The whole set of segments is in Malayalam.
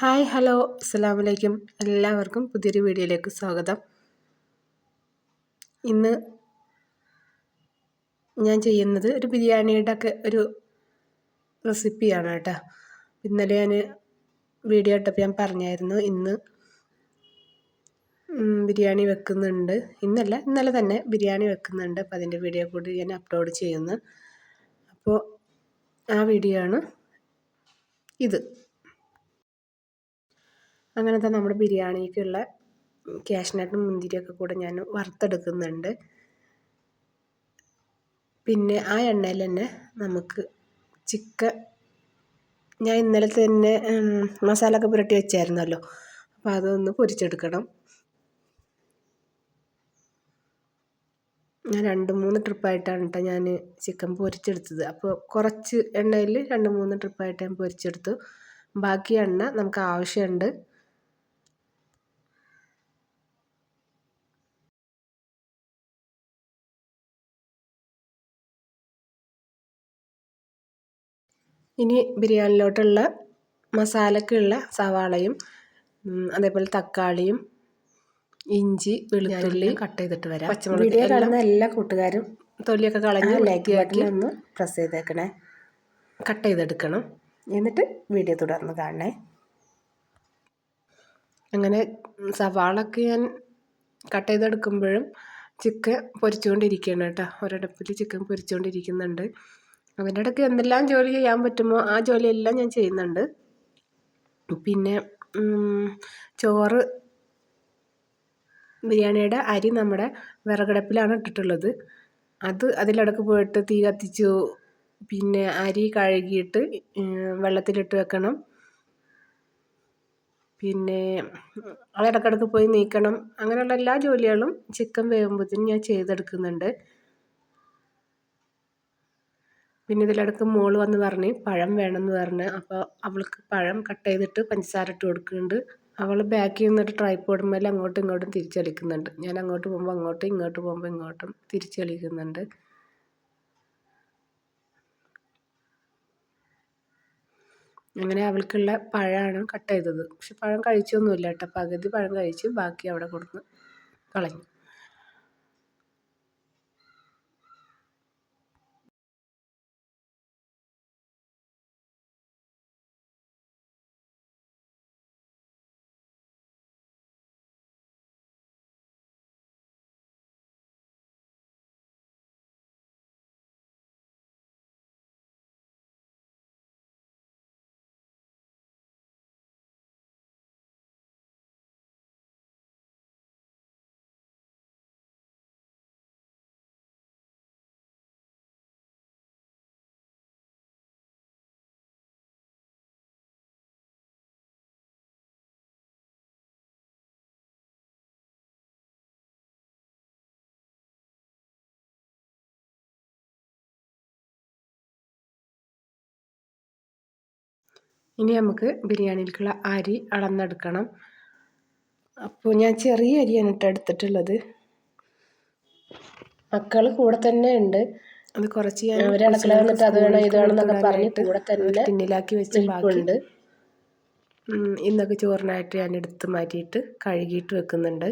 Hi hello. അസ്സാം വലൈക്കും എല്ലാവർക്കും പുതിയൊരു വീഡിയോയിലേക്ക് സ്വാഗതം. ഇന്ന് ഞാൻ ചെയ്യുന്നത് ഒരു ബിരിയാണിയുടെ ഒക്കെ ഒരു റെസിപ്പിയാണ് കേട്ടോ. ഇന്നലെ ഞാൻ വീഡിയോ ഇട്ടപ്പോൾ ഞാൻ പറഞ്ഞായിരുന്നു ഇന്ന് ബിരിയാണി വെക്കുന്നുണ്ട്. ഇന്നല്ല ഇന്നലെ തന്നെ ബിരിയാണി വെക്കുന്നുണ്ട്. അപ്പോൾ അതിന്റെ വീഡിയോ കൂടി ഞാൻ അപ്ലോഡ് ചെയ്യുന്നു. അപ്പോൾ ആ വീഡിയോ ആണ് ഇത്. അങ്ങനത്തെ നമ്മുടെ ബിരിയാണിക്കുള്ള ക്യാഷ്നട്ടും മുന്തിരിയൊക്കെ കൂടെ ഞാൻ വറുത്തെടുക്കുന്നുണ്ട്. പിന്നെ ആ എണ്ണയിൽ തന്നെ നമുക്ക് ചിക്കൻ ഞാൻ ഇന്നലെ തന്നെ മസാല ഒക്കെ പുരട്ടി വെച്ചായിരുന്നല്ലോ. അപ്പോൾ അതൊന്ന് പൊരിച്ചെടുക്കണം. ഞാൻ രണ്ട് മൂന്ന് ട്രിപ്പായിട്ടാണ് കേട്ടോ ഞാൻ ചിക്കൻ പൊരിച്ചെടുത്തത്. അപ്പോൾ കുറച്ച് എണ്ണയിൽ രണ്ട് മൂന്ന് ട്രിപ്പായിട്ട് ഞാൻ പൊരിച്ചെടുത്തു. ബാക്കി എണ്ണ നമുക്ക് ആവശ്യമുണ്ട്. ഇനി ബിരിയാണിയിലോട്ടുള്ള മസാലക്കുള്ള സവാളയും അതേപോലെ തക്കാളിയും ഇഞ്ചി വെളുത്തുള്ളി കട്ട് ചെയ്തിട്ട് വരാം. പച്ചമുളക് വീഡിയോ കാണുന്ന എല്ലാ കൂട്ടുകാരും തൊലിയൊക്കെ കളഞ്ഞ് ലൈക്ക് ഒന്ന് പ്രസ് ചെയ്തേക്കണേ. കട്ട് ചെയ്തെടുക്കണം. എന്നിട്ട് വീഡിയോ തുടർന്ന് കാണണേ. അങ്ങനെ സവാളൊക്കെ ഞാൻ കട്ട് ചെയ്തെടുക്കുമ്പോഴും ചിക്കൻ പൊരിച്ചുകൊണ്ടിരിക്കുകയാണ് കേട്ടോ. ഒരടുപ്പിൽ ചിക്കൻ പൊരിച്ചുകൊണ്ടിരിക്കുന്നുണ്ട്. അതിന്റെ ഇടയ്ക്ക് എന്തെല്ലാം ജോലി ചെയ്യാൻ പറ്റുമോ ആ ജോലിയെല്ലാം ഞാൻ ചെയ്യുന്നുണ്ട്. പിന്നെ ചോറ് ബിരിയാണിയുടെ അരി നമ്മുടെ വിറകടപ്പിലാണ് ഇട്ടിട്ടുള്ളത്. അത് അതിലിടക്ക് പോയിട്ട് തീ കത്തിച്ചു പിന്നെ അരി കഴുകിയിട്ട് വെള്ളത്തിലിട്ട് വെക്കണം. പിന്നെ അതിടക്കിടക്ക് പോയി നീക്കണം. അങ്ങനെയുള്ള എല്ലാ ജോലികളും ചിക്കൻ വേകുമ്പോഴത്തേനും ഞാൻ ചെയ്തെടുക്കുന്നുണ്ട്. പിന്നെ ഇതിലിടക്ക് മോൾ വന്ന് പറഞ്ഞ് പഴം വേണമെന്ന് പറഞ്ഞ്. അപ്പോൾ അവൾക്ക് പഴം കട്ട് ചെയ്തിട്ട് പഞ്ചസാര ഇട്ട് കൊടുക്കുന്നുണ്ട്. അവൾ ബാക്കിൽ നിന്നിട്ട് ട്രൈപ്പോഡ് മേലെ അങ്ങോട്ടും ഇങ്ങോട്ടും തിരിച്ചളിക്കുന്നുണ്ട് ഞാൻ അങ്ങോട്ട് പോകുമ്പോൾ അങ്ങോട്ടും ഇങ്ങോട്ട് പോകുമ്പോൾ ഇങ്ങോട്ടും തിരിച്ചളിക്കുന്നുണ്ട് അങ്ങനെ അവൾക്കുള്ള പഴമാണ് കട്ട് ചെയ്തത്. പക്ഷെ പഴം കഴിച്ചൊന്നുമില്ല കേട്ടോ. പകുതി പഴം കഴിച്ച് ബാക്കി അവിടെ കൊടുത്ത് കളഞ്ഞു. ഇനി നമുക്ക് ബിരിയാണിയിലേക്കുള്ള അരി അളന്നെടുക്കണം. അപ്പോൾ ഞാൻ ചെറിയ അരിയാണ് ഇട്ട് എടുത്തിട്ടുള്ളത്. മക്കൾ കൂടെ തന്നെ ഉണ്ട്. അത് കുറച്ച് ഞാൻ അടുക്കള വന്നിട്ട് അത് വേണം ഇത് വേണമെന്നൊക്കെ പറഞ്ഞിട്ട് കൂടെ തന്നെ ടിന്നിലാക്കി വെച്ചിട്ടുണ്ട് ഇന്നൊക്കെ ചോറിനായിട്ട് ഞാൻ എടുത്ത് മാറ്റിയിട്ട് കഴുകിയിട്ട് വെക്കുന്നുണ്ട്.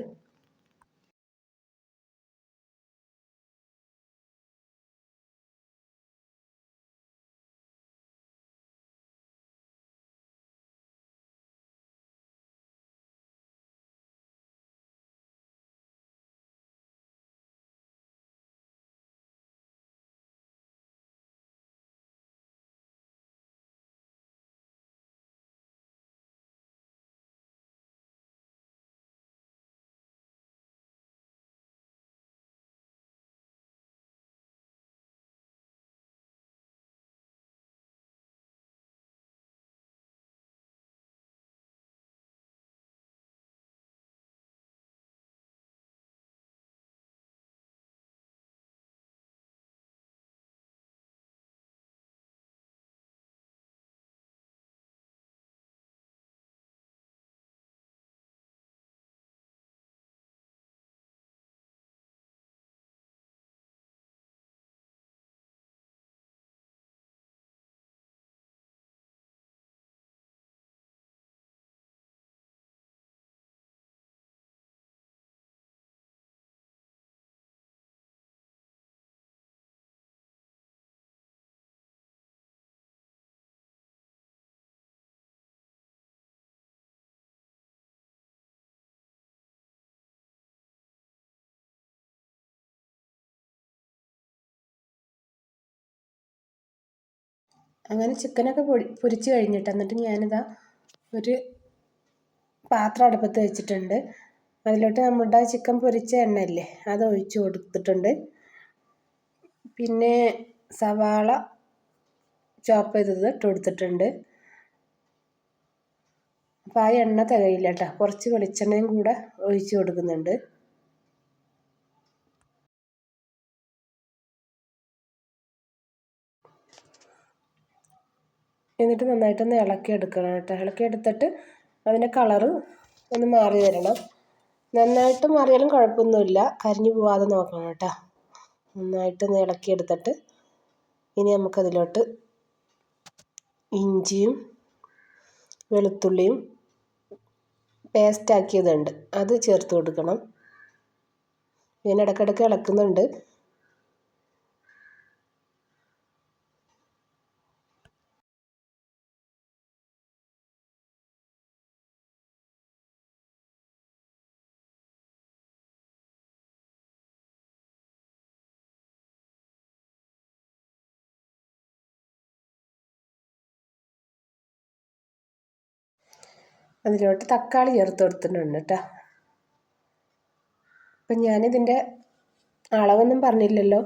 അങ്ങനെ ചിക്കനൊക്കെ പൊടി പൊരിച്ച് കഴിഞ്ഞിട്ട് എന്നിട്ട് ഞാനിതാ ഒരു പാത്രം അടുപ്പത്ത് വെച്ചിട്ടുണ്ട്. അതിലോട്ട് നമ്മുടെ ചിക്കൻ പൊരിച്ച എണ്ണയില്ലേ അത് ഒഴിച്ച് കൊടുത്തിട്ടുണ്ട്. പിന്നെ സവാള ചോപ്പ് ചെയ്തത് ഇട്ട് കൊടുത്തിട്ടുണ്ട്. അപ്പോൾ ആ എണ്ണ തികയില്ല കേട്ടോ. കുറച്ച് വെളിച്ചെണ്ണയും കൂടെ ഒഴിച്ച് കൊടുക്കുന്നുണ്ട്. എന്നിട്ട് നന്നായിട്ടൊന്ന് ഇളക്കി എടുക്കണം കേട്ടോ. ഇളക്കി എടുത്തിട്ട് അതിന്റെ കളറ് ഒന്ന് മാറി വരണം. നന്നായിട്ട് മാറിയാലും കുഴപ്പമൊന്നുമില്ല. കരിഞ്ഞു പോവാതെ നോക്കണം കേട്ടോ. നന്നായിട്ടൊന്ന് ഇളക്കി എടുത്തിട്ട് ഇനി നമുക്കതിലോട്ട് ഇഞ്ചിയും വെളുത്തുള്ളിയും പേസ്റ്റാക്കിയതുണ്ട് അത് ചേർത്ത് കൊടുക്കണം. ഞാൻ ഇടയ്ക്കിടയ്ക്ക് ഇളക്കുന്നുണ്ട്. അതിലോട്ട് തക്കാളി ചേർത്ത് കൊടുത്തിട്ടുണ്ട് കേട്ടോ അപ്പം ഞാനിതിന്റെ അളവൊന്നും പറഞ്ഞില്ലല്ലോ.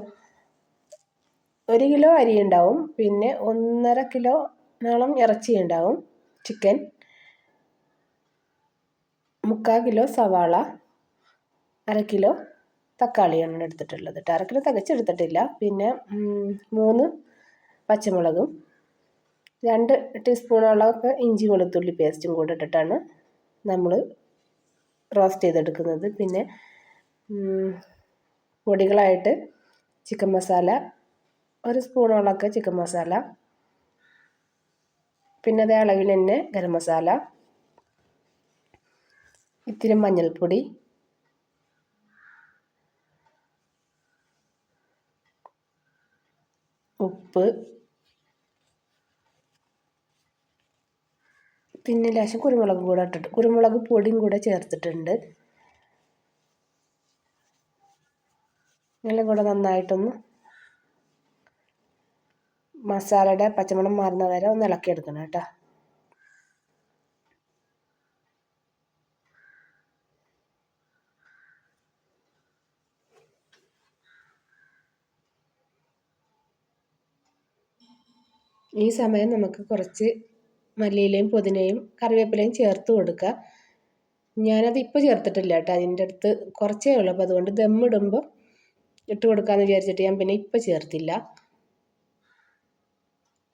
ഒരു കിലോ അരി ഉണ്ടാവും. പിന്നെ ഒന്നര കിലോ നാളം ഇറച്ചി ഉണ്ടാവും. ചിക്കൻ. മുക്കാൽ കിലോ സവാള. അര കിലോ തക്കാളിയാണ് എടുത്തിട്ടുള്ളത് കേട്ടോ അര കിലോ തികച്ചെടുത്തിട്ടില്ല. പിന്നെ മൂന്ന് പച്ചമുളകും. രണ്ട് ടീസ്പൂണോളമൊക്കെ ഇഞ്ചി വെളുത്തുള്ളി പേസ്റ്റും കൂടെ ഇട്ടിട്ടാണ് നമ്മൾ റോസ്റ്റ് ചെയ്തെടുക്കുന്നത്. പിന്നെ പൊടികളായിട്ട് ചിക്കൻ മസാല ഒരു സ്പൂണോളമൊക്കെ ചിക്കൻ മസാല പിന്നെ അതേ അളവിൽ തന്നെ ഗരം മസാല ഇത്തിരി മഞ്ഞൾപ്പൊടി ഉപ്പ് പിന്നെ ലേശം കുരുമുളകും കൂടെ ഇട്ടിട്ട് കുരുമുളക് പൊടിയും കൂടെ ചേർത്തിട്ടുണ്ട്. എല്ലാം കൂടെ നന്നായിട്ടൊന്ന് മസാലയുടെ പച്ചമണം മാറുന്ന വരെ ഒന്ന് ഇളക്കിയെടുക്കണം കേട്ടോ. ഈ സമയം നമുക്ക് കുറച്ച് മല്ലിയിലയും പുതിനയും കറിവേപ്പിലയും ചേർത്ത് കൊടുക്കുക. ഞാനത് ഇപ്പോൾ ചേർത്തിട്ടില്ല കേട്ടോ. അതിന്റെ അടുത്ത് കുറച്ചേ ഉള്ളൂ. അപ്പോൾ അതുകൊണ്ട് ദമ്മിടുമ്പോൾ ഇട്ട് കൊടുക്കാമെന്ന് വിചാരിച്ചിട്ട് ഞാൻ പിന്നെ ഇപ്പോൾ ചേർത്തില്ല.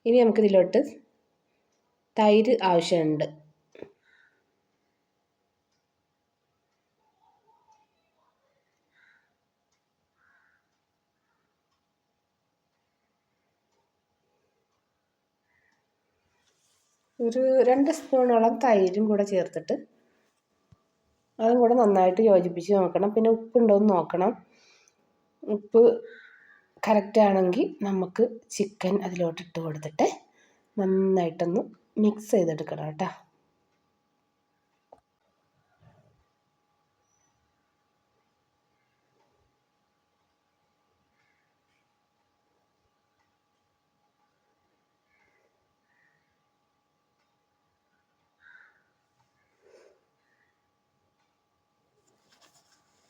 ഇനി നമുക്കിതിലോട്ട് തൈര് ആവശ്യമുണ്ട്. ഒരു രണ്ട് സ്പൂണോളം തൈരും കൂടെ ചേർത്തിട്ട് അതും കൂടെ നന്നായിട്ട് യോജിപ്പിച്ച് നോക്കണം. പിന്നെ ഉപ്പുണ്ടോ എന്ന് നോക്കണം. ഉപ്പ് കറക്റ്റ് ആണെങ്കിൽ നമുക്ക് ചിക്കൻ അതിലോട്ട് ഇട്ട് കൊടുത്തിട്ട് നന്നായിട്ടൊന്ന് മിക്സ് ചെയ്തെടുക്കണം കേട്ടോ.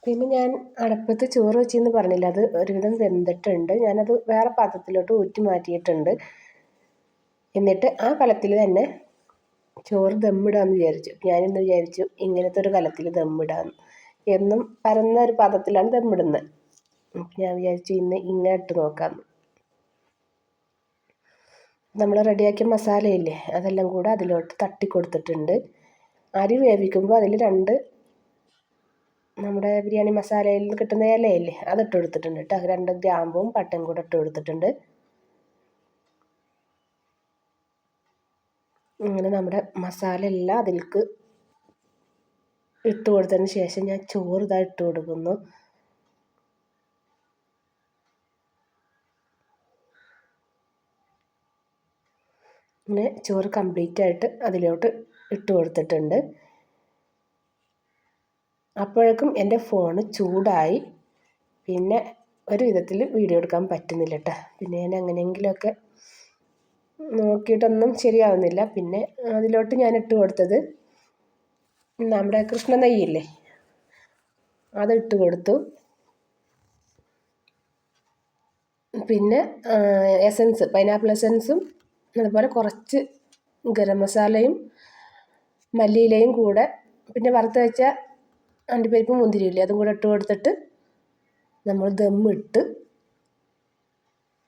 പിന്നെ ഞാൻ അടുപ്പത്ത് ചോറ് വെച്ചെന്ന് പറഞ്ഞില്ല. അത് ഒരുവിധം വെന്തിട്ടുണ്ട്. ഞാനത് വേറെ പാത്രത്തിലോട്ട് ഊറ്റി മാറ്റിയിട്ടുണ്ട്. എന്നിട്ട് ആ കലത്തിൽ തന്നെ ചോറ് ദമ്മിടാമെന്ന് വിചാരിച്ചു. ഞാനിന്ന് വിചാരിച്ചു ഇങ്ങനത്തെ ഒരു കലത്തിൽ ദമ്മിടാമെന്ന് എന്നും പരന്ന ഒരു പാത്രത്തിലാണ് ദമ്മിടുന്നത് ഞാൻ വിചാരിച്ചു ഇന്ന് ഇങ്ങനെ ഇട്ട് നോക്കാം നമ്മൾ റെഡിയാക്കിയ മസാലയില്ലേ? അതെല്ലാം കൂടെ അതിലോട്ട് തട്ടി കൊടുത്തിട്ടുണ്ട് അരി വേവിക്കുമ്പോൾ അതിൽ രണ്ട് നമ്മുടെ ബിരിയാണി മസാലയിൽ കിട്ടുന്ന ഇലയില്ലേ അതിട്ട് കൊടുത്തിട്ടുണ്ട് കേട്ടോ രണ്ട് ഗ്രാമ്പും പട്ടയും കൂടെ ഇട്ട് കൊടുത്തിട്ടുണ്ട്. അങ്ങനെ നമ്മുടെ മസാല എല്ലാം അതിൽക്ക് ഇട്ട് കൊടുത്തതിന് ശേഷം ഞാൻ ചോറ് ഇതാ ഇട്ട് കൊടുക്കുന്നു. പിന്നെ ചോറ് കംപ്ലീറ്റ് ആയിട്ട് അതിലോട്ട് ഇട്ട് കൊടുത്തിട്ടുണ്ട്. അപ്പോഴേക്കും എന്റെ ഫോണ് ചൂടായി. പിന്നെ ഒരു വിധത്തിൽ വീഡിയോ എടുക്കാൻ പറ്റുന്നില്ല കേട്ടോ പിന്നെ ഞാൻ എങ്ങനെയെങ്കിലുമൊക്കെ നോക്കിയിട്ടൊന്നും ശരിയാവുന്നില്ല. പിന്നെ അതിലോട്ട് ഞാൻ ഇട്ട് കൊടുത്തത് നമ്മുടെ കൃഷ്ണ നെയ്യില്ലേ അത് ഇട്ട് കൊടുത്തു. പിന്നെ എസൻസ് പൈനാപ്പിൾ എസൻസും അതുപോലെ കുറച്ച് ഗരം മസാലയും മല്ലിയിലയും കൂടെ പിന്നെ വറുത്ത് വെച്ച അണ്ടിപ്പരിപ്പ് മുന്തിരിയില്ലേ? അതും കൂടെ ഇട്ട് കൊടുത്തിട്ട് നമ്മൾ ദമ്മിട്ട്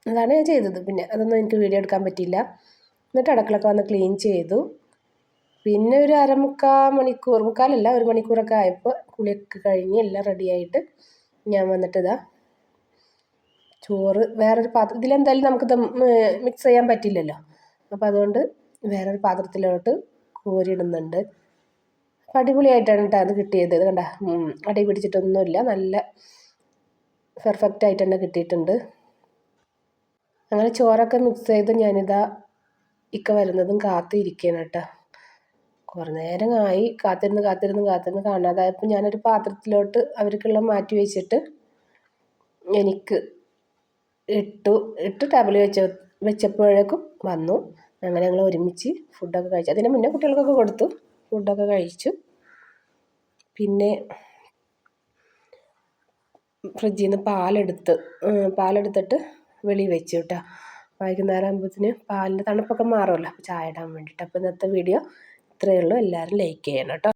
അതാണ് ഞാൻ ചെയ്തത്. പിന്നെ അതൊന്നും എനിക്ക് വീഡിയോ എടുക്കാൻ പറ്റിയില്ല. എന്നിട്ട് അടക്കളൊക്കെ വന്ന് ക്ലീൻ ചെയ്തു. പിന്നെ ഒരു അരമുക്കാ മണിക്കൂർ മുക്കാലല്ല ഒരു മണിക്കൂറൊക്കെ ആയപ്പോൾ കുളിയൊക്കെ കഴിഞ്ഞ് എല്ലാം റെഡിയായിട്ട് ഞാൻ വന്നിട്ട് ഇതാ ചോറ് വേറൊരു പാത്രം ഇതിലെന്തായാലും നമുക്ക് മിക്സ് ചെയ്യാൻ പറ്റില്ലല്ലോ. അപ്പോൾ അതുകൊണ്ട് വേറൊരു പാത്രത്തിലോട്ട് കോരിയിടുന്നുണ്ട്. അടിപൊളിയായിട്ടാണ് കേട്ടോ അത് കിട്ടിയത്. കണ്ട അടി പിടിച്ചിട്ടൊന്നുമില്ല. നല്ല പെർഫെക്റ്റ് ആയിട്ട് തന്നെ കിട്ടിയിട്ടുണ്ട്. അങ്ങനെ ചോറൊക്കെ മിക്സ് ചെയ്ത് ഞാനിതാ ഇക്ക വരുന്നതും കാത്തിരിക്കുകയാണ് കേട്ടോ കുറേ നേരം ആയി കാത്തിരുന്ന് കാത്തിരുന്ന് കാത്തിരുന്ന് കാണാതായപ്പോൾ ഞാനൊരു പാത്രത്തിലോട്ട് അവർക്കുള്ള മാറ്റി വെച്ചിട്ട് എനിക്ക് ഇട്ടു ഇട്ട് ടേബിൾ വെച്ച വെച്ചപ്പോഴേക്കും വന്നു. അങ്ങനെ ഞങ്ങൾ ഒരുമിച്ച് ഫുഡൊക്കെ കഴിച്ചു. അതിന് മുന്നേ കുട്ടികൾക്കൊക്കെ കൊടുത്തു. ഫുഡൊക്കെ കഴിച്ചു. പിന്നെ ഫ്രിഡ്ജിൽ നിന്ന് പാലെടുത്ത് പാലെടുത്തിട്ട് വെളി വെച്ചു കേട്ടോ. വൈകുന്നേരം ആകുമ്പോഴത്തേന് പാലിന്റെ തണുപ്പൊക്കെ മാറുമല്ലോ. അപ്പോൾ ചായ ഇടാൻ വേണ്ടിയിട്ട്. അപ്പോൾ ഇന്നത്തെ വീഡിയോ ഇത്രയേ ഉള്ളൂ. എല്ലാവരും ലൈക്ക് ചെയ്യണം കേട്ടോ.